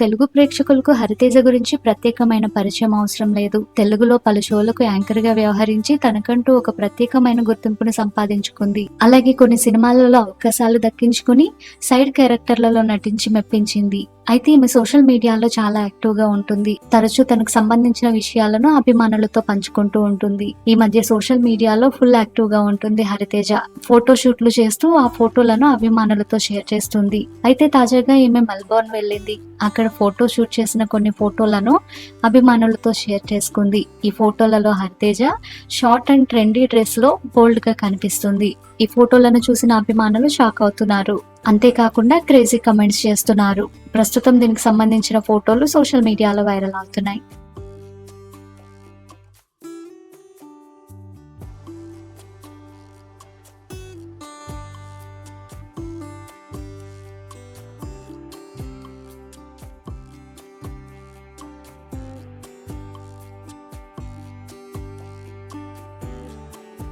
తెలుగు ప్రేక్షకులకు హరితేజ గురించి ప్రత్యేకమైన పరిచయం అవసరం లేదు. తెలుగులో పలు షోలకు యాంకర్గా వ్యవహరించి తనకంటూ ఒక ప్రత్యేకమైన గుర్తింపును సంపాదించుకుంది. అలాగే కొన్ని సినిమాలలో అవకాశాలు దక్కించుకుని సైడ్ క్యారెక్టర్లలో నటించి మెప్పించింది. అయితే ఈమె సోషల్ మీడియాలో చాలా యాక్టివ్గా ఉంటుంది. తరచూ తనకు సంబంధించిన విషయాలను అభిమానులతో పంచుకుంటూ ఉంటుంది. ఈ మధ్య సోషల్ మీడియాలో ఫుల్ యాక్టివ్గా ఉంటుంది హరితేజ. ఫోటో షూట్లు చేస్తూ ఆ ఫోటోలను అభిమానులతో షేర్ చేస్తుంది. అయితే తాజాగా ఈమె మెల్బోర్న్ వెళ్ళింది. అక్కడ ఫోటో షూట్ చేసిన కొన్ని ఫోటోలను అభిమానులతో షేర్ చేసుకుంది. ఈ ఫోటోలలో హరితేజ షార్ట్ అండ్ ట్రెండీ డ్రెస్లో బోల్డ్గా కనిపిస్తుంది. ఈ ఫోటోలను చూసిన అభిమానులు షాక్ అవుతున్నారు. అంతేకాకుండా క్రేజీ కమెంట్స్ చేస్తున్నారు. ప్రస్తుతం దీనికి సంబంధించిన ఫోటోలు సోషల్ మీడియాలో వైరల్ అవుతున్నాయి.